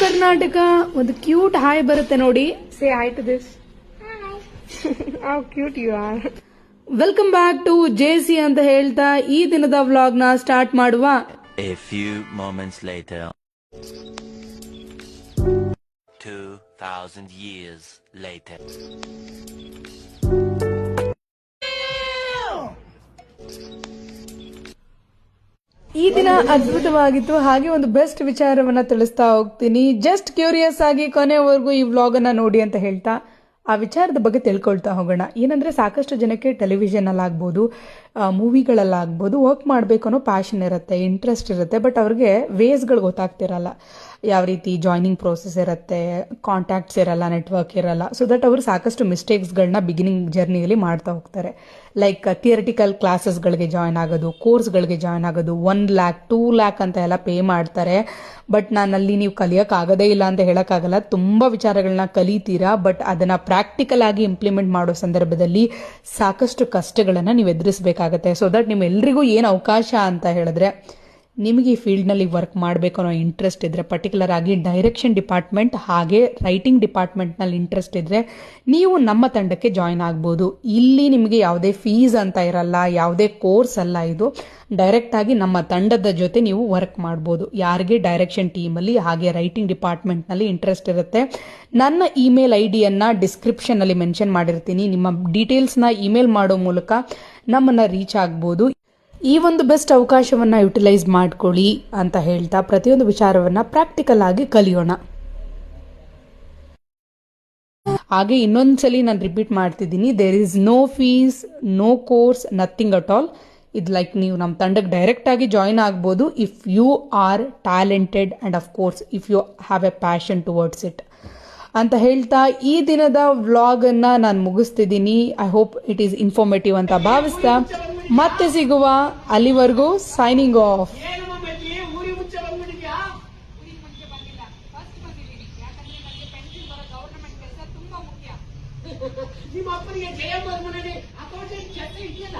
ಕರ್ನಾಟಕ ಒಂದು cute hi ಬರುತ್ತೆ ನೋಡಿ. Say hi to this how cute you are welcome back to J C ಅಂತ ಹೇಳ್ತಾ ಈ ದಿನದ ವ್ಲಾಗ್ನ ಸ್ಟಾರ್ಟ್ ಮಾಡುವ. A few moments later. Two thousand years later. ಈ ದಿನ ಅದ್ಭುತವಾಗಿತ್ತು. ಹಾಗೆ ಒಂದು ಬೆಸ್ಟ್ ವಿಚಾರವನ್ನ ತಿಳಿಸ್ತಾ ಹೋಗ್ತೀನಿ. ಜಸ್ಟ್ ಕ್ಯೂರಿಯಸ್ ಆಗಿ ಕೊನೆವರೆಗೂ ಈ ವ್ಲಾಗ್ ಅನ್ನ ನೋಡಿ ಅಂತ ಹೇಳ್ತಾ ಆ ವಿಚಾರದ ಬಗ್ಗೆ ತಿಳ್ಕೊಳ್ತಾ ಹೋಗೋಣ. ಏನಂದ್ರೆ ಸಾಕಷ್ಟು ಜನಕ್ಕೆ ಟೆಲಿವಿಷನ್ ಅಲ್ಲಾಗ್ಬೋದು ಮೂವಿಗಳಲ್ಲಾಗ್ಬೋದು ವರ್ಕ್ ಮಾಡಬೇಕು ಅನ್ನೋ ಪ್ಯಾಷನ್ ಇರುತ್ತೆ ಇಂಟ್ರೆಸ್ಟ್ ಇರುತ್ತೆ ಬಟ್ ಅವ್ರಿಗೆ ವೇಸ್ಗಳು ಗೊತ್ತಾಗ್ತಿರಲ್ಲ. ಯಾವ ರೀತಿ ಜಾಯ್ನಿಂಗ್ ಪ್ರೋಸೆಸ್ ಇರುತ್ತೆ ಕಾಂಟ್ಯಾಕ್ಟ್ಸ್ ಇರಲ್ಲ ನೆಟ್ವರ್ಕ್ ಇರಲ್ಲ. ಸೊ ದಟ್ ಅವರು ಸಾಕಷ್ಟು ಮಿಸ್ಟೇಕ್ಸ್ಗಳನ್ನ ಬಿಗಿನಿಂಗ್ ಜರ್ನಿಯಲ್ಲಿ ಮಾಡ್ತಾ ಹೋಗ್ತಾರೆ. ಲೈಕ್ ಥಿಯರಿಟಿಕಲ್ ಕ್ಲಾಸಸ್ಗಳಿಗೆ ಜಾಯ್ನ್ ಆಗೋದು ಕೋರ್ಸ್ಗಳಿಗೆ ಜಾಯ್ನ್ ಆಗೋದು ಒನ್ ಲ್ಯಾಕ್ ಟೂ ಲ್ಯಾಕ್ ಅಂತ ಎಲ್ಲ ಪೇ ಮಾಡ್ತಾರೆ. ಬಟ್ ನಾನು ಅಲ್ಲಿ ನೀವು ಕಲಿಯೋಕ್ಕಾಗೋದೇ ಇಲ್ಲ ಅಂತ ಹೇಳೋಕ್ಕಾಗಲ್ಲ. ತುಂಬ ವಿಚಾರಗಳನ್ನ ಕಲಿತೀರಾ ಬಟ್ ಅದನ್ನು ಪ್ರಾಕ್ಟಿಕಲ್ ಆಗಿ ಇಂಪ್ಲಿಮೆಂಟ್ ಮಾಡೋ ಸಂದರ್ಭದಲ್ಲಿ ಸಾಕಷ್ಟು ಕಷ್ಟಗಳನ್ನು ನೀವು ಎದುರಿಸಬೇಕಾಗತ್ತೆ. ಸೊ ದಟ್ ನಿಮ್ಮೆಲ್ಲರಿಗೂ ಏನು ಅವಕಾಶ ಅಂತ ಹೇಳಿದ್ರೆ ನಿಮಗೆ ಈ ಫೀಲ್ಡ್ನಲ್ಲಿ ವರ್ಕ್ ಮಾಡಬೇಕು ಅನ್ನೋ ಇಂಟ್ರೆಸ್ಟ್ ಇದ್ದರೆ ಪರ್ಟಿಕ್ಯುಲರ್ ಆಗಿ ಡೈರೆಕ್ಷನ್ ಡಿಪಾರ್ಟ್ಮೆಂಟ್ ಹಾಗೆ ರೈಟಿಂಗ್ ಡಿಪಾರ್ಟ್ಮೆಂಟ್ನಲ್ಲಿ ಇಂಟ್ರೆಸ್ಟ್ ಇದ್ದರೆ ನೀವು ನಮ್ಮ ತಂಡಕ್ಕೆ ಜಾಯ್ನ್ ಆಗ್ಬೋದು. ಇಲ್ಲಿ ನಿಮಗೆ ಯಾವುದೇ ಫೀಸ್ ಅಂತ ಇರಲ್ಲ, ಯಾವುದೇ ಕೋರ್ಸ್ ಅಲ್ಲ ಇದು. ಡೈರೆಕ್ಟಾಗಿ ನಮ್ಮ ತಂಡದ ಜೊತೆ ನೀವು ವರ್ಕ್ ಮಾಡ್ಬೋದು. ಯಾರಿಗೆ ಡೈರೆಕ್ಷನ್ ಟೀಮಲ್ಲಿ ಹಾಗೆ ರೈಟಿಂಗ್ ಡಿಪಾರ್ಟ್ಮೆಂಟ್ನಲ್ಲಿ ಇಂಟ್ರೆಸ್ಟ್ ಇರುತ್ತೆ. ನನ್ನ ಇಮೇಲ್ ಐ ಡಿಯನ್ನು ಡಿಸ್ಕ್ರಿಪ್ಷನಲ್ಲಿ ಮೆನ್ಷನ್ ಮಾಡಿರ್ತೀನಿ. ನಿಮ್ಮ ಡೀಟೇಲ್ಸ್ನ ಇಮೇಲ್ ಮಾಡೋ ಮೂಲಕ ನಮ್ಮನ್ನು ರೀಚ್ ಆಗ್ಬೋದು. ಈ ಒಂದು ಬೆಸ್ಟ್ ಅವಕಾಶವನ್ನ ಯುಟಿಲೈಸ್ ಮಾಡ್ಕೊಳ್ಳಿ ಅಂತ ಹೇಳ್ತಾ ಪ್ರತಿಯೊಂದು ವಿಚಾರವನ್ನು ಪ್ರಾಕ್ಟಿಕಲ್ ಆಗಿ ಕಲಿಯೋಣ. ಹಾಗೆ ಇನ್ನೊಂದ್ಸಲಿ ನಾನು ರಿಪೀಟ್ ಮಾಡ್ತಿದ್ದೀನಿ. There is no fees no course nothing at all ಇದು ಲೈಕ್ ನೀವು ನಮ್ಮ ತಂಡಕ್ಕೆ ಡೈರೆಕ್ಟ್ ಆಗಿ ಜಾಯಿನ್ ಆಗ್ಬೋದು if you are talented and of course if you have a passion towards it ಅಂತ ಹೇಳ್ತಾ ಈ ದಿನದ ವ್ಲಾಗನ್ನು ನಾನು ಮುಗಿಸ್ತಿದ್ದೀನಿ. I hope it is informative ಅಂತ ಭಾವಿಸ್ತಾ. ಮತ್ತೆ ಸಿಗುವ ಅಲ್ಲಿವರೆಗೂ ಸೈನಿಂಗ್ ಆಫ್ ಏನಮ್ಮ ಬಜ್ಜಿ ಊರಿ ಮುಂಚೆ ಬಂದ್ಬಿಟ್ಟಿದ್ಯಾ? ಊರಿಗೆ ಮುಂಚೆ ಬಂದಿಲ್ಲ. ಫಸ್ಟ್ ಬಂದಿದ್ದೀನಿ ಯಾಕಂದ್ರೆ ನನಗೆ ಪೆನ್ಷನ್ ಬರೋ ಗವರ್ನಮೆಂಟ್ ಕೆಲಸ ತುಂಬಾ ಮುಖ್ಯ. ನಿಮ್ಮ ಅಪ್ಪನಿಗೆ ಜಯ ಬರ್ಮನಲ್ಲಿ ಅಕೌಂಟೆಂಟ್ ಕೆಲಸ ಇದೆಯಲ್ಲ.